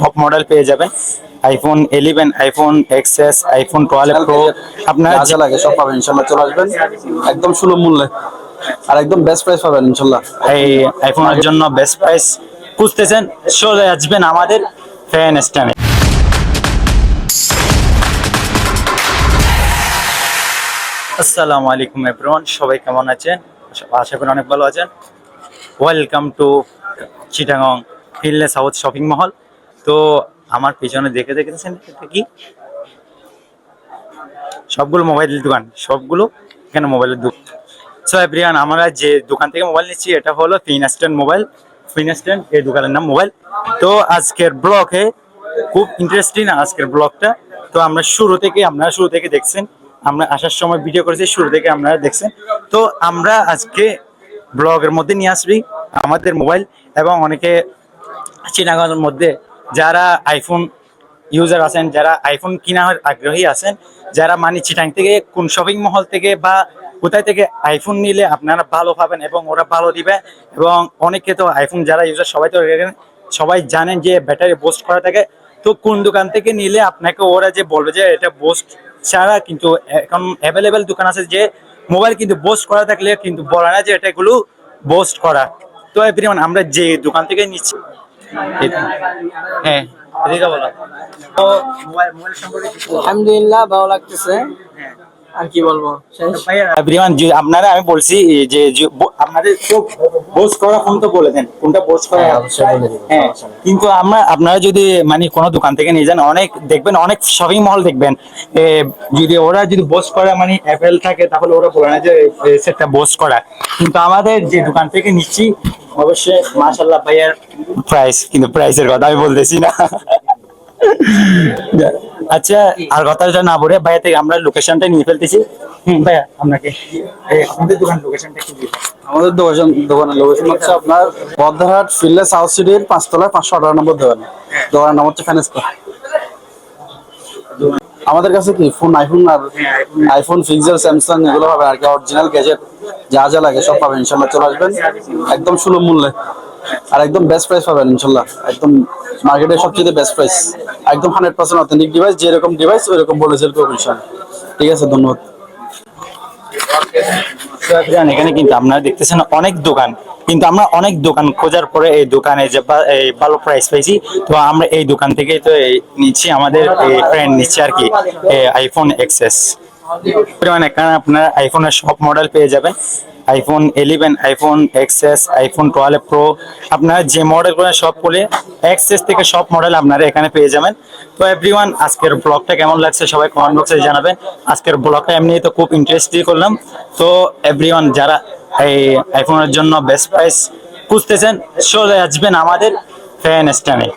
Top model পেয়ে যাবেন। IPhone eleven iPhone XS iPhone twelve pro আপনার যা লাগে সব পাবেন ইনশাল্লাহ চলে আসবেন। একদম সুলভ মূল্যে। আর একদম বেস্ট প্রাইস পাবেন ইনশাল্লাহ এই আইফোনের জন্য বেস্ট প্রাইস খুঁজতেছেন চলে আসবেন আমাদের ফ্যান স্ট্যামে আসসালামু আলাইকুম এভরিওয়ান সবাই কেমন আছেন? আশা করি অনেক ভালো আছেন। ওয়েলকাম টু চিটাগং ফিল্ডনেস হাউস শপিং মহল তো আমার পিছনে দেখে দেখেছেন কি? সবগুলো মোবাইলের দোকান, সবগুলো এখানে মোবাইলের দোকান। সো আমরা যে দোকান থেকে মোবাইল নিচ্ছি, এটা হলো ফিনাস্টেন মোবাইল ফিনাস্টেন এই দোকানের নাম মোবাইল তো আজকের ব্লগে খুব ইন্টারেস্টিং আজকের ব্লগটা তো আমরা শুরু থেকে, আপনারা শুরু থেকে দেখছেন। আমরা আসার সময় ভিডিও করেছি, শুরু থেকে আপনারা দেখছেন। তো আমরা আজকে ব্লগের মধ্যে নিয়ে আসবি। আমাদের মোবাইল এবং অনেকে চিনাগঞ্জের মধ্যে যারা আইফোন ইউজার আছেন, যারা আইফোন কেনার আগ্রহী আছেন, যারা মানে চিটাং থেকে, কোন শপিং মহল থেকে বা কোথায় থেকে আইফোন নিলে আপনারা ভালো পাবেন এবং ওরা ভালো দিবে। এবং অনেকে তো আইফোন যারা ইউজার সবাই তো সবাই জানেন যে ব্যাটারি বোস্ট করা থাকে। তো কোন দোকান থেকে নিলে আপনাকে ওরা যে বলবে যে এটা বোস্ট ছাড়া কিন্তু এখন অ্যাভেলেবেল দোকান আছে যে মোবাইল কিন্তু বোস্ট করা থাকলে কিন্তু বলে না যে এটা এগুলো পোস্ট করা। তো এভরিওয়ান আমরা যে দোকান থেকে নিচ্ছি হ্যাঁ বলো। আলহামদুলিল্লাহ ভালো লাগতেছে। আর কি বলব? এভরিওয়ান আপনারা আমি বলছি যে আপনাদের তো পোস্ট করা ফোন তো বলে দেন। কোনটা পোস্ট করা হ্যাঁ, হ্যাঁ। কিন্তু আমরা আপনারা যদি মানে কোনো দোকান থেকে নিয়ে যান অনেক দেখবেন অনেক শপিং মল দেখবেন। যদি ওরা যদি পোস্ট করা মানে অ্যাপেল থাকে তাহলে ওরা বলে না যে সেটা পোস্ট করা। কিন্তু আমাদের যে দোকান থেকে নিচ্ছি অবশ্যই মাশাল্লাহ ভাইয়ার প্রাইস কিন্তু প্রাইসের কথা আমি বলতেছি না। আচ্ছা আর কথাটা না বলে, ভাইয়া থেকে আমরা লোকেশনটা নিয়ে ফেলতেছি। আমাদের আপনার সাউথ পাঁচতলায় পাঁচশো দোকানের নাম হচ্ছে আমাদের কাছে কি ফোন আইফোন আর আইফোন পিক্সেল স্যামসাং এগুলো হবে আর কি অরিজিনাল গ্যাজেট যা যা লাগে সব পাবেন। ইনশাল্লাহ চলে আসবেন। একদম সুলভ মূল্যে। আর একদম বেস্ট প্রাইস পাবেন ইনশাল্লাহ একদম মার্কেটের সবচেয়ে বেস্ট প্রাইস একদম হান্ড্রেড পার্সেন্ট অথেন্টিক ডিভাইস যেরকম ডিভাইস ওইরকম বলে সেল করব ঠিক আছে, ধন্যবাদ। এখানে কিন্তু আপনারা দেখতেছেন অনেক দোকান, কিন্তু আমরা অনেক দোকান খোঁজার পরে এই দোকানে যে ভালো প্রাইস পাইছি, তো আমরা এই দোকান থেকেই তো নিচ্ছি আমাদের ফ্রেন্ড নিচ্ছে আর কি আইফোন এক্সএস মানে এখানে আপনার আইফোনের সব মডেল পেয়ে যাবেন। IPhone eleven iPhone XS iPhone twelve pro আপনারা যে মডেল করেন সব বলে এক্সএস থেকে সব মডেল আপনারা এখানে পেয়ে যাবেন। তো এভরিওয়ান আজকের ব্লগটা কেমন লাগছে সবাই কমেন্ট বক্সে জানাবেন। আজকের ব্লগটা এমনি তো খুব ইন্টারেস্টিং করলাম। তো এভরিওয়ান যারা এই আইফোনের জন্য বেস্ট প্রাইস খুঁজতেছেন, চলে আসবেন আমাদের ফ্যান স্ট্যামে